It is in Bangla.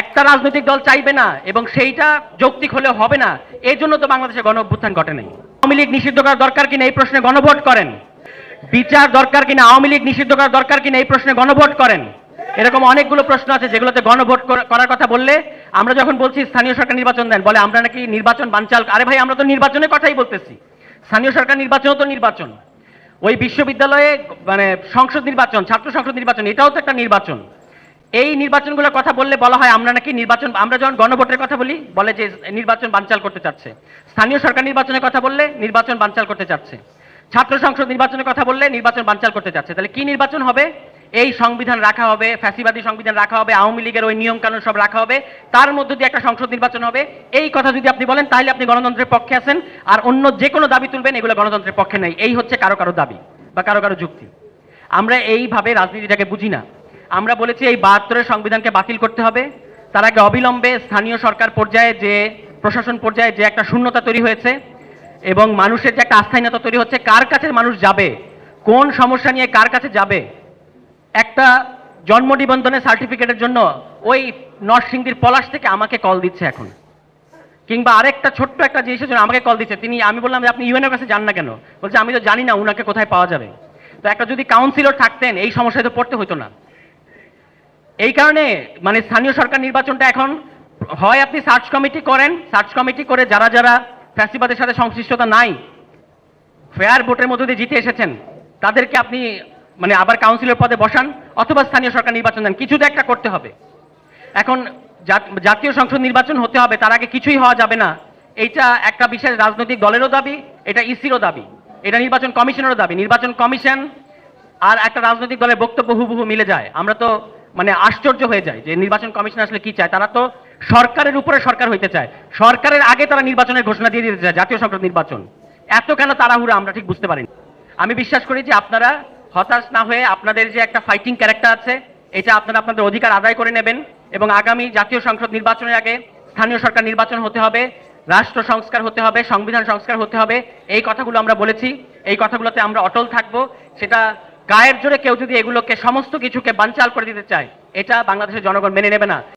একটা রাজনৈতিক দল চাইবে না এবং সেইটা যৌক্তিক হলে হবে না। এই জন্য তো বাংলাদেশে গণ অভ্যুত্থান ঘটে নাই। আওয়ামী লীগ নিষিদ্ধ করার দরকার কিনা এই প্রশ্নে গণভোট করেন। বিচার দরকার কিনা আওয়ামী লীগ নিষিদ্ধ করার দরকার কিনা এই প্রশ্নে গণভোট করেন। এরকম অনেকগুলো প্রশ্ন আছে যেগুলোতে গণভোট করার কথা বললে আমরা যখন বলছি স্থানীয় সরকার নির্বাচন দেন, বলে আমরা নাকি নির্বাচন বানচাল, আরে ভাই আমরা তো নির্বাচনের কথাই বলতেছি। স্থানীয় সরকার নির্বাচনও তো নির্বাচন। ওই বিশ্ববিদ্যালয়ে মানে সংসদ নির্বাচন, ছাত্র সংসদ নির্বাচন, এটাও তো একটা নির্বাচন। এই নির্বাচনগুলোর কথা বললে বলা হয় আমরা নাকি নির্বাচন, আমরা যখন গণভোটের কথা বলি, বলে যে নির্বাচন বানচাল করতে চাচ্ছে। স্থানীয় সরকার নির্বাচনের কথা বললে নির্বাচন বানচাল করতে চাচ্ছে। ছাত্র সংসদ নির্বাচনের কথা বললে নির্বাচন বানচাল করতে চাচ্ছে। তাহলে কি নির্বাচন হবে? এই সংবিধান রাখা হবে, ফ্যাসিবাদী সংবিধান রাখা হবে, আওয়ামী লীগের ওই নিয়ম কানুন সব রাখা হবে। তার মধ্য দিয়ে একটা সংসদ নির্বাচন হবে। এই কথা যদি আপনি বলেন, তাহলে আপনি গণতন্ত্রের পক্ষে আছেন। আর অন্য যে কোনো দাবি তুলবেন, এগুলো গণতন্ত্রের পক্ষে নেই এই হচ্ছে কারও কারও দাবি বা কারও কারও যুক্তি। আমরা এইভাবে রাজনীতিটাকে বুঝি না। আমরা বলেছি এই বাহাত্তরের সংবিধানকে বাতিল করতে হবে। তার আগে অবিলম্বে স্থানীয় সরকার পর্যায়ে যে, প্রশাসন পর্যায়ে যে একটা শূন্যতা তৈরি হয়েছে এবং মানুষের যে একটা আস্থাহীনতা তৈরি হচ্ছে, কার কাছে মানুষ যাবে? কোন সমস্যা নিয়ে কার কাছে যাবে? একটা জন্ম নিবন্ধনের সার্টিফিকেটের জন্য ওই নরসিংদীর পলাশ থেকে আমাকে কল দিচ্ছে এখন। কিংবা আরেকটা ছোট্ট একটা জিনিসের জন্য আমাকে কল দিচ্ছে। তিনি, আমি বললাম যে, আপনি ইউএনের কাছে যান না কেন? বলছে, আমি তো জানি না, উনাকে কোথায় পাওয়া যাবে। তো একটা যদি কাউন্সিলর থাকতেন, এই সমস্যায় তো পড়তে হতো না। এই কারণে মানে স্থানীয় সরকার নির্বাচনটা এখন হয় আপনি সার্চ কমিটি করেন সার্চ কমিটি করে যারা যারা ফ্যাসিবাদের সাথে সংশ্লিষ্টতা নাই ফেয়ার ভোটের মধ্যে দিয়ে জিতে এসেছেন, তাদেরকে আপনি মানে আবার কাউন্সিলর পদে বসান অথবা স্থানীয় সরকার নির্বাচন দেন। কিছু তো একটা করতে হবে। এখন জাত- জাতীয় সংসদ নির্বাচন হতে হবে, তার আগে কিছুই হওয়া যাবে না। এইটা একটা বিশেষ রাজনৈতিক দলেরও দাবি, এটা ইসিরও দাবি। এটা নির্বাচন কমিশনেরও দাবি। নির্বাচন কমিশন আর একটা রাজনৈতিক দলের বক্তব্য হুবহু মিলে যায়। আমরা তো মানে আশ্চর্য হয়ে যায় যে নির্বাচন কমিশন আসলে কি চায়। তারা তো সরকারের উপরে সরকার হইতে চায়। সরকারের আগে তারা নির্বাচনের ঘোষণা দিয়ে দিতে চায়, জাতীয় সংসদ নির্বাচন। এত কেন তাড়াহুড়া আমরা ঠিক বুঝতে পারিনি। আমি বিশ্বাস করি যে আপনারা হতাশ না হয়ে আপনাদের যে একটা ফাইটিং ক্যারেক্টার আছে, এটা আপনারা আপনাদের অধিকার আদায় করে নেবেন এবং আগামী জাতীয় সংসদ নির্বাচনের আগে স্থানীয় সরকার নির্বাচন হতে হবে, রাষ্ট্র সংস্কার হতে হবে, সংবিধান সংস্কার হতে হবে। এই কথাগুলো আমরা বলেছি। এই কথাগুলোতে আমরা অটল থাকব। সেটা গায়ের জোরে কেউ যদি এগুলোকে, সমস্ত কিছুকে বানচাল করে দিতে চায়, এটা বাংলাদেশের জনগণ মেনে নেবে না।